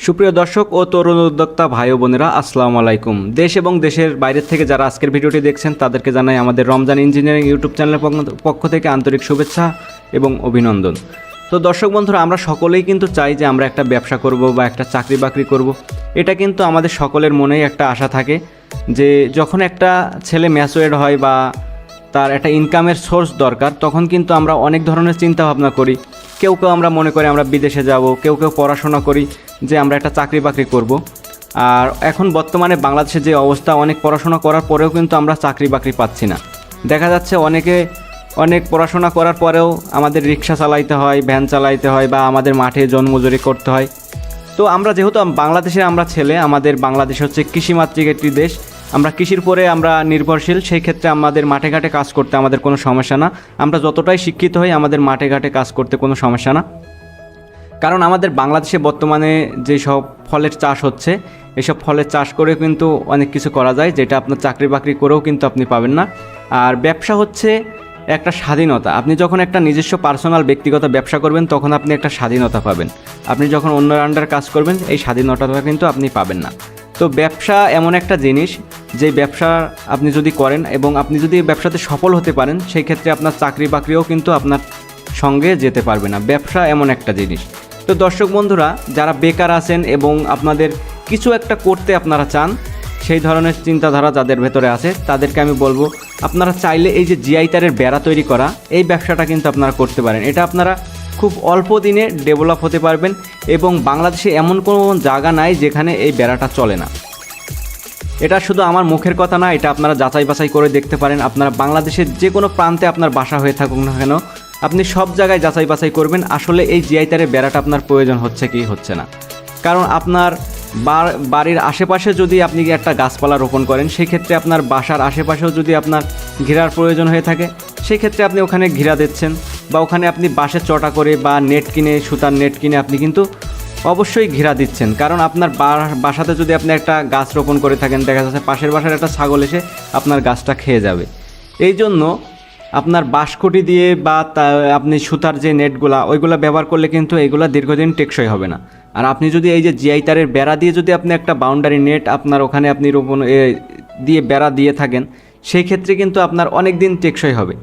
সুপ্রিয় দর্শক ও তরুণ উদ্যোক্তা ভাই বোনেরা, আসসালামু আলাইকুম। দেশ এবং দেশের বাইরের থেকে যারা আজকের ভিডিওটি দেখছেন, তাদেরকে জানাই আমাদের রমজান ইঞ্জিনিয়ারিং ইউটিউব চ্যানেলের পক্ষ- থেকে আন্তরিক শুভেচ্ছা এবং অভিনন্দন। তো দর্শক বন্ধুরা, আমরা সকলেই কিন্তু চাই যে আমরা একটা ব্যবসা করব বা একটা চাকরি বাকরি করব। এটা কিন্তু আমাদের সকলের মনেই একটা আশা থাকে যে যখন একটা ছেলে ম্যাচুয়েড হয় বা তার একটা ইনকামের সোর্স দরকার, তখন কিন্তু আমরা অনেক ধরনের চিন্তা ভাবনা করি। কেউ কেউ আমরা মনে করি আমরা বিদেশে যাব, কেউ কেউ পড়াশোনা করি যে আমরা একটা চাকরি বাকরি করব। আর এখন বর্তমানে বাংলাদেশের যে অবস্থা, অনেক পড়াশোনা করার পরেও কিন্তু আমরা চাকরি বাকরি পাচ্ছি না। দেখা যাচ্ছে অনেকে অনেক পড়াশোনা করার পরেও আমাদের রিক্সা চালাইতে হয়, ভ্যান চালাইতে হয় বা আমাদের মাঠে জন্মজুরি করতে হয়। তো আমরা যেহেতু বাংলাদেশের আমরা ছেলে, আমাদের বাংলাদেশ হচ্ছে কৃষিমাতৃক একটি দেশ আমরা কৃষির পরে আমরা নির্ভরশীল, সেই ক্ষেত্রে আমাদের মাঠে ঘাটে কাজ করতে আমাদের কোনো সমস্যা না। আমরা যতটাই শিক্ষিত হই, আমাদের মাঠে ঘাটে কাজ করতে কোনো সমস্যা না। কারণ আমাদের বাংলাদেশে বর্তমানে যেসব ফলের চাষ হচ্ছে, এসব ফলের চাষ করে কিন্তু অনেক কিছু করা যায়, যেটা আপনার চাকরি বাকরি করেও কিন্তু আপনি পাবেন না। আর ব্যবসা হচ্ছে একটা স্বাধীনতা। আপনি যখন একটা নিজস্ব পার্সোনাল ব্যক্তিগত ব্যবসা করবেন, তখন আপনি একটা স্বাধীনতা পাবেন। আপনি যখন অন্য আন্ডার কাজ করবেন, এই স্বাধীনতাটা কিন্তু আপনি পাবেন না। তো ব্যবসা এমন একটা জিনিস যে ব্যবসা আপনি যদি করেন এবং আপনি যদি এই ব্যবসাতে সফল হতে পারেন, সেই ক্ষেত্রে আপনার চাকরি বাকরিও কিন্তু আপনার সঙ্গে যেতে পারবে না। ব্যবসা এমন একটা জিনিস। তো দর্শক বন্ধুরা, যারা বেকার আছেন এবং আপনাদের কিছু একটা করতে আপনারা চান, সেই ধরনের চিন্তাধারা যাদের ভেতরে আছে, তাদেরকে আমি বলব, আপনারা চাইলে এই যে জিআই তারের বেড়া তৈরি করা, এই ব্যবসাটা কিন্তু আপনারা করতে পারেন। এটা আপনারা খুব অল্প দিনে ডেভেলপ হতে পারবেন এবং বাংলাদেশে এমন কোনো জায়গা নাই যেখানে এই বেড়াটা চলে না। এটা শুধু আমার মুখের কথা না, এটা আপনারা যাচাই বাছাই করে দেখতে পারেন। আপনারা বাংলাদেশের যে কোনো প্রান্তে আপনার বাসা হয়ে থাকুক না কেন, আপনি সব জায়গায় যাচাই বাছাই করবেন। আসলে এই জিআই তারের বেড়াটা আপনার প্রয়োজন হচ্ছে কি হচ্ছে না। কারণ আপনার বাড়ির আশেপাশে যদি আপনি একটা গাছপালা রোপণ করেন সেই ক্ষেত্রে আপনার বাসার আশেপাশেও যদি আপনার ঘেরার প্রয়োজন হয়ে থাকে সেই ক্ষেত্রে আপনি ওখানে ঘেরা দিচ্ছেন। বা ওখানে আপনি বাঁশের চটা করে বা নেট কিনে, সুতার নেট কিনে আপনি কিন্তু অবশ্যই ঘেরা দিচ্ছেন। কারণ আপনার বাসাতে যদি আপনি একটা গাছ রোপণ করে থাকেন, দেখা যাচ্ছে পাশের বাসার একটা ছাগল এসে আপনার গাছটা খেয়ে যাবে। এই জন্য আপনার বাঁশকুটি দিয়ে বা আপনি সুতার যে নেটগুলা, ওইগুলো ব্যবহার করলে কিন্তু এইগুলো দীর্ঘদিন টেকসই হবে না। আর আপনি যদি এই যে জিআই তারের বেড়া দিয়ে যদি আপনি একটা বাউন্ডারি নেট আপনার ওখানে আপনি রোপণ দিয়ে বেড়া দিয়ে থাকেন, সেই ক্ষেত্রে কিন্তু আপনার অনেক দিন টেকসই হবে।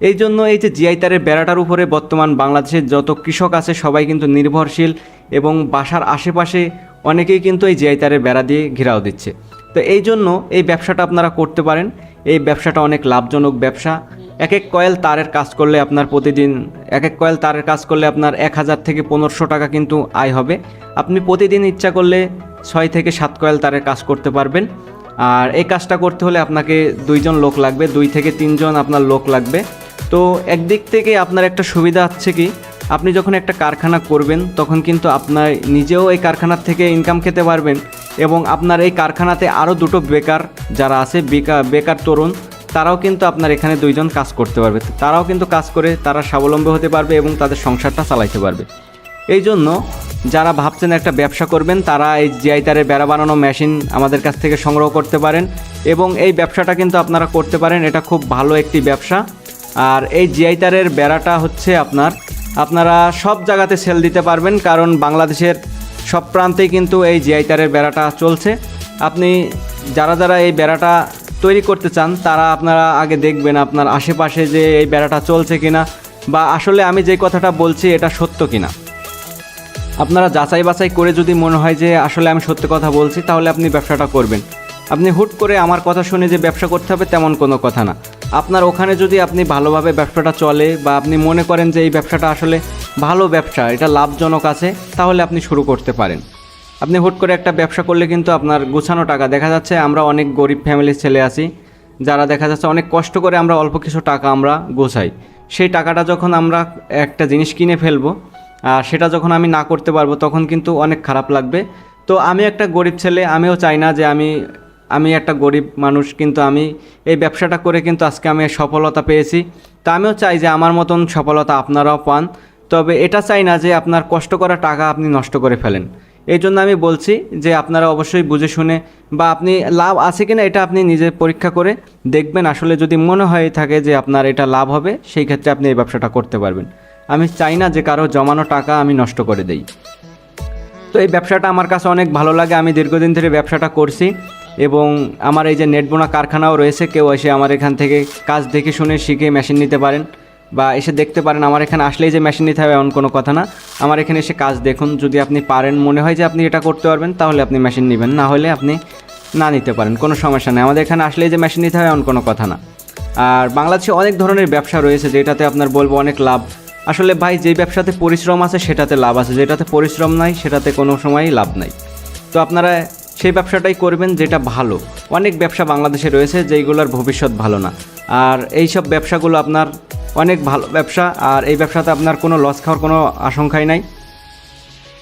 এই জন্য এই যে জিআই তারের বেড়াটার উপরে বর্তমান বাংলাদেশের যত কৃষক আছে, সবাই কিন্তু নির্ভরশীল। এবং বাসার আশেপাশে অনেকেই কিন্তু এই জিআই তারের বেড়া দিয়ে ঘেরাও দিচ্ছে। তো এই জন্য এই ব্যবসাটা আপনারা করতে পারেন। এই ব্যবসাটা অনেক লাভজনক ব্যবসা। এক এক কয়েল তারের কাজ করলে আপনার প্রতিদিন এক এক কয়েল তারের কাজ করলে আপনার এক হাজার থেকে পনেরোশো টাকা কিন্তু আয় হবে। আপনি প্রতিদিন ইচ্ছা করলে ছয় থেকে সাত কয়েল তারের কাজ করতে পারবেন। আর এই কাজটা করতে হলে আপনাকে দুইজন লোক লাগবে, দুই থেকে তিনজন আপনার লোক লাগবে। তো একদিক থেকে আপনার একটা সুবিধা হচ্ছে কি আপনি যখন একটা কারখানা করবেন, তখন কিন্তু আপনার নিজেও এই কারখানার থেকে ইনকাম খেতে পারবেন এবং আপনার এই কারখানাতে আরও দুটো বেকার যারা আছে বেকার বেকার তরুণ, তারাও কিন্তু আপনার এখানে দুইজন কাজ করতে পারবে। তারাও কিন্তু কাজ করে, তারা স্বাবলম্বী হতে পারবে এবং তাদের সংসারটা চালাইতে পারবে। এই জন্য যারা ভাবছেন একটা ব্যবসা করবেন, তারা এই জিআই তারের বেড়া বানানো মেশিন আমাদের কাছ থেকে সংগ্রহ করতে পারেন এবং এই ব্যবসাটা কিন্তু আপনারা করতে পারেন। এটা খুব ভালো একটি ব্যবসা। আর এই জিআই তারের বেড়াটা হচ্ছে আপনার আপনারা সব জায়গাতে সেল দিতে পারবেন, কারণ বাংলাদেশের সব প্রান্তেই কিন্তু এই জিআই তারের বেড়াটা চলছে। আপনি যারা যারা এই বেড়াটা তৈরি করতে চান, তারা আপনারা আগে দেখবেন আপনার আশেপাশে যে এই বেড়াটা চলছে কিনা, বা আসলে আমি যে কথাটা বলছি, এটা সত্য কিনা। আপনারা যাচাই বাছাই করে যদি মনে হয় যে আসলে আমি সত্যি কথা বলছি, তাহলে আপনি ব্যবসাটা করবেন। আপনি হুট করে আমার কথা শুনে যে ব্যবসা করতে হবে, তেমন কোনো কথা না। আপনার ওখানে যদি আপনি ভালোভাবে ব্যবসাটা চলে বা আপনি মনে করেন যে এই ব্যবসাটা আসলে ভালো ব্যবসা, এটা লাভজনক আছে, তাহলে আপনি শুরু করতে পারেন। আপনি হুট করে একটা ব্যবসা করলে কিন্তু আপনার গোছানো টাকা। দেখা যাচ্ছে আমরা অনেক গরিব ফ্যামিলির ছেলে আছি, যারা দেখা যাচ্ছে অনেক কষ্ট করে আমরা অল্প কিছু টাকা আমরা গোছাই। সেই টাকাটা যখন আমরা একটা জিনিস কিনে ফেলব, আর সেটা যখন আমি না করতে পারব, তখন কিন্তু অনেক খারাপ লাগবে। তো আমি একটা গরিব ছেলে, আমিও চাই না যে আমি আমি একটা গরিব মানুষ, কিন্তু আমি এই ব্যবসাটা করে কিন্তু আজকে আমি সফলতা পেয়েছি। তা আমিও চাই যে আমার মতন সফলতা আপনারাও পান। তবে এটা চাই না যে আপনার কষ্ট করা টাকা আপনি নষ্ট করে ফেলেন। এই জন্য আমি বলছি যে আপনারা অবশ্যই বুঝে শুনে বা আপনি লাভ আছে কিনা এটা আপনি নিজে পরীক্ষা করে দেখবেন। আসলে যদি মনে হয় থাকে যে আপনার এটা লাভ হবে, সেই ক্ষেত্রে আপনি এই ব্যবসাটা করতে পারবেন। আমি চাই না যে কারও জমানো টাকা আমি নষ্ট করে দেই। তো এই ব্যবসাটা আমার কাছে অনেক ভালো লাগে। আমি দীর্ঘদিন ধরে ব্যবসাটা করছি। এবং আমার এই যে নেট বোনা কারখানাও রয়েছে, কেউ এসে আমার এখান থেকে কাজ দেখে শুনে শিখে মেশিন নিতে পারেন বা এসে দেখতে পারেন আমার এখানে আসলেই যে মেশিন নিতে হবে এমন কোনো কথা না। আমার এখানে এসে কাজ দেখুন, যদি আপনি পারেন, মনে হয় যে আপনি এটা করতে পারবেন, তাহলে আপনি মেশিন নেবেন, না হলে আপনি না নিতে পারেন, কোনো সমস্যা নেই। আমাদের এখানে আসলেই যে মেশিন নিতে হবে এমন কোনো কথা না। আর বাংলাদেশে অনেক ধরনের ব্যবসা রয়েছে, যেটাতে আপনার বলব অনেক লাভ। আসলে ভাই, যে ব্যবসাতে পরিশ্রম আছে, সেটাতে লাভ আছে, যেটাতে পরিশ্রম নাই, সেটাতে কোনো সময়ই লাভ নাই। তো আপনারা সেই ব্যবসাটাই করবেন যেটা ভালো। অনেক ব্যবসা বাংলাদেশে রয়েছে যেইগুলোর ভবিষ্যৎ ভালো না। আর এই সব ব্যবসাগুলো আপনার অনেক ভালো ব্যবসা, আর এই ব্যবসাতে আপনার কোনো লস খাওয়ার কোনো আশঙ্কাই নাই।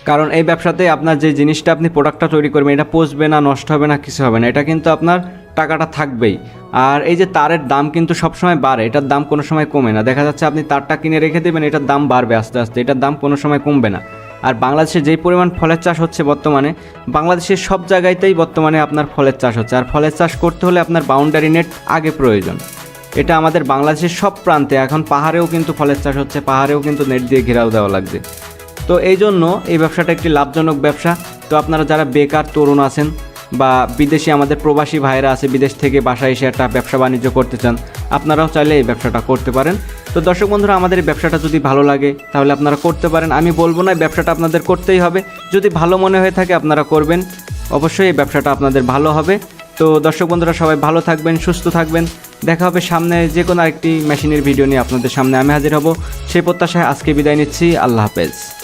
কারণ এই ব্যবসাতে আপনার যে জিনিসটা আপনি প্রোডাক্টটা তৈরি করবেন, এটা পচবে না, নষ্ট হবে না, কিছু হবে না। এটা কিন্তু আপনার টাকাটা থাকবেই। আর এই যে তারের দাম কিন্তু সবসময় বাড়ে, এটার দাম কোনো সময় কমে না। দেখা যাচ্ছে আপনি তারটা কিনে রেখে দেবেন, এটার দাম বাড়বে আস্তে আস্তে, এটার দাম কোনো সময় কমবে না। আর বাংলাদেশে যেই পরিমাণ ফলের চাষ হচ্ছে বর্তমানে, বাংলাদেশের সব জায়গাতেই বর্তমানে আপনার ফলের চাষ হচ্ছে। আর ফলের চাষ করতে হলে আপনার বাউন্ডারি নেট আগে প্রয়োজন। এটা আমাদের বাংলাদেশের সব প্রান্তে। এখন পাহাড়েও কিন্তু ফলের চাষ হচ্ছে, পাহাড়েও কিন্তু নেট দিয়ে ঘেরাও দেওয়া লাগছে। তো এই জন্য এই ব্যবসাটা একটি লাভজনক ব্যবসা। তো আপনারা যারা বেকার, তরুণ আছেন বা বিদেশি আমাদের প্রবাসী ভাইরা আছে, বিদেশ থেকে বাসায় এসে একটা ব্যবসা বাণিজ্য করতে চান, আপনারাও চাইলে এই ব্যবসাটা করতে পারেন। তো দর্শক বন্ধুরা, আমাদের এই ব্যবসাটা যদি ভালো লাগে, তাহলে আপনারা করতে পারেন। আমি বলব না ব্যবসাটা আপনাদের করতেই হবে। যদি ভালো মনে হয়ে থাকে, আপনারা করবেন। অবশ্যই এই ব্যবসাটা আপনাদের ভালো হবে। তো দর্শক বন্ধুরা, সবাই ভালো থাকবেন, সুস্থ থাকবেন। দেখা হবে সামনে যে কোনো আরেকটি মেশিনের ভিডিও নিয়ে আপনাদের সামনে আমি হাজির হব। সেই প্রত্যাশায় আজকে বিদায় নিচ্ছি। আল্লাহ হাফেজ।